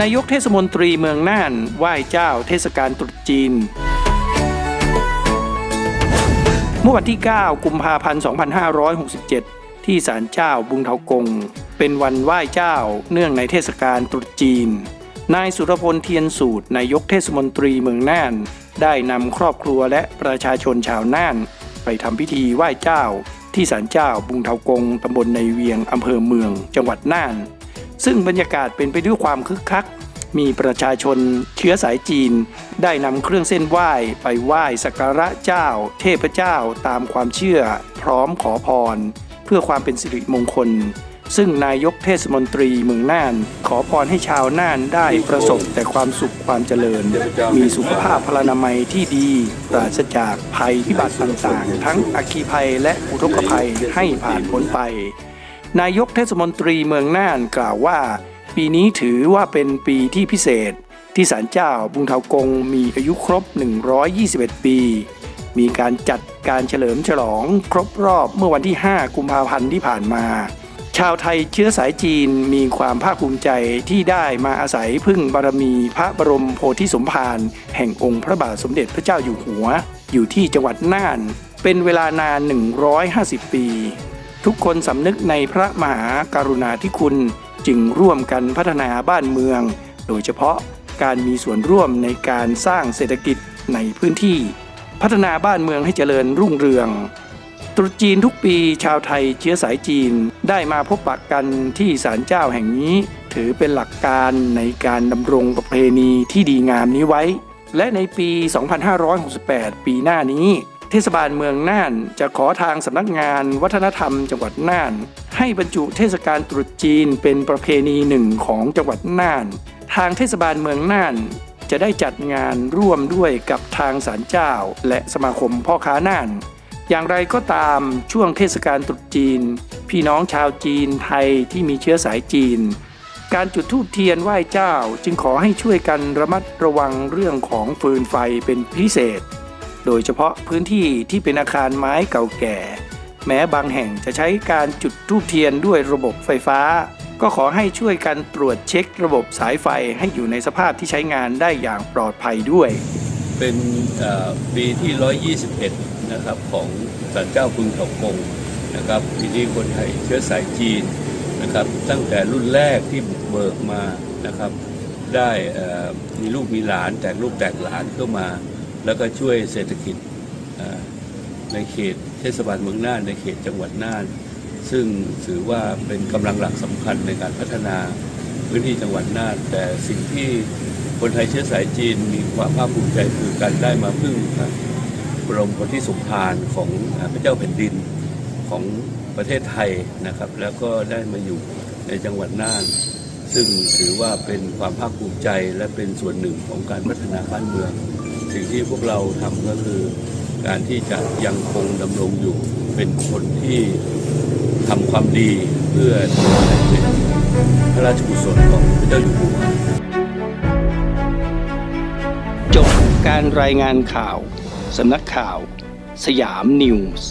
นายกเทศมนตรีเมืองน่านไหว้เจ้าเทศกาลตรุษจีน เมื่อวันที่ 9 กุมภาพันธ์ 2567 ที่ศาลเจ้าบุงเทากง เป็นวันไหว้เจ้าเนื่องในเทศกาลตรุษจีน นายสุรพลเทียนสูตรนายกเทศมนตรีเมืองน่าน ได้นำครอบครัวและประชาชนชาวน่าน ไปทำพิธีไหว้เจ้า ที่ศาลเจ้าบุงเทากงตำบลในเวียงอำเภอเมือง จังหวัดน่าน ซึ่งบรรยากาศเป็นไปด้วยความคึกคัก มีประชาชนเชื้อสายจีน ได้นำเครื่องเส้นไหว้ไปไหว้สักการะเจ้า เทพเจ้าตามความเชื่อ พร้อมขอพร เพื่อความเป็นสิริมงคล ซึ่งนายกเทศมนตรีเมืองน่าน ขอพรให้ชาวน่านได้ประสบแต่ความสุขความเจริญ มีสุขภาพพลานามัยที่ดี ปราศจากภัยพิบัติต่างๆ ทั้งอัคคีภัยและอุทกภัยให้ผ่านพ้นไป นายกเทศมนตรีเมืองน่านกล่าวว่า ปีนี้ถือว่าเป็นปีที่พิเศษ ที่ศาลเจ้าบุงเทากงมีอายุครบ 121 ปี มีการจัดการเฉลิมฉลองครบรอบเมื่อวันที่ 5 กุมภาพันธ์ที่ผ่านมา ชาวไทยเชื้อสายจีนมีความภาคภูมิใจที่ได้มาอาศัยพึ่งบารมีพระบรมโพธิสมภารแห่งองค์พระบาทสมเด็จพระเจ้าอยู่หัว อยู่ที่จังหวัดน่าน เป็นเวลานาน 150 ปี ทุกคนสำนึกในพระมหาการุณาธิคุณจึงร่วมกันพัฒนาบ้านเมือง โดยเฉพาะการมีส่วนร่วมในการสร้างเศรษฐกิจในพื้นที่ พัฒนาบ้านเมืองให้เจริญรุ่งเรือง ตรุษจีนทุกปีชาวไทยเชื้อสายจีนได้มาพบปะกันที่ศาลเจ้าแห่งนี้ ถือเป็นหลักการในการดำรงประเพณีที่ดีงามนี้ไว้ และในปี 2568 ปีหน้านี้ เทศบาลเมืองน่าน จะขอทางสำนักงานวัฒนธรรมจังหวัดน่าน ให้บรรจุเทศกาลตรุษจีนเป็นประเพณีหนึ่งของจังหวัดน่าน ทางเทศบาลเมืองน่านจะได้จัดงานร่วมด้วยกับทางศาลเจ้า และสมาคมพ่อค้าน่าน อย่างไรก็ตามช่วงเทศกาลตรุษจีน พี่น้องชาวจีนไทยที่มีเชื้อสายจีน การจุดธูปเทียนไหว้เจ้าจึงขอให้ช่วยกันระมัดระวังเรื่องของฟืนไฟเป็นพิเศษ โดยเฉพาะพื้นที่ที่เป็นอาคารไม้เก่าแก่ แม้บางแห่งจะใช้การจุดธูปเทียนด้วยระบบไฟฟ้า ก็ขอให้ช่วยกันตรวจเช็คระบบสายไฟให้อยู่ในสภาพที่ใช้งานได้อย่างปลอดภัยด้วย เป็นเอ่อปีที่ 121 นะครับของศาลเจ้าพึงเถากงนะครับปีนี้คนไทยเชื้อสายจีนนะครับตั้งแต่รุ่นแรกที่บุกเบิกมานะครับ ได้มีลูกมีหลานแตกลูกแตกหลานเข้ามา แล้วก็ช่วยเศรษฐกิจในเขตเทศบาลเมืองน่านในเขตจังหวัดน่าน ซึ่งถือว่าเป็นกำลังหลักสำคัญในการพัฒนาพื้นที่จังหวัดน่าน แต่สิ่งที่คนไทยเชื้อสายจีนมีความภาคภูมิใจคือการได้มาพึ่งพระบรมโพธิสมภารของพระเจ้าแผ่นดินของประเทศไทยนะครับ แล้วก็ได้มาอยู่ในจังหวัดน่าน ซึ่งถือว่าเป็นความภาคภูมิใจและเป็นส่วนหนึ่งของการพัฒนาบ้านเมือง สิ่งที่พวกเราทำก็คือ การที่จะยังคงดำรงอยู่เป็นคนที่ทำความดีเพื่อถวายเป็นพระราชกุศลของพระเจ้าอยู่หัวจบการรายงานข่าวสำนักข่าว สยามนิวส์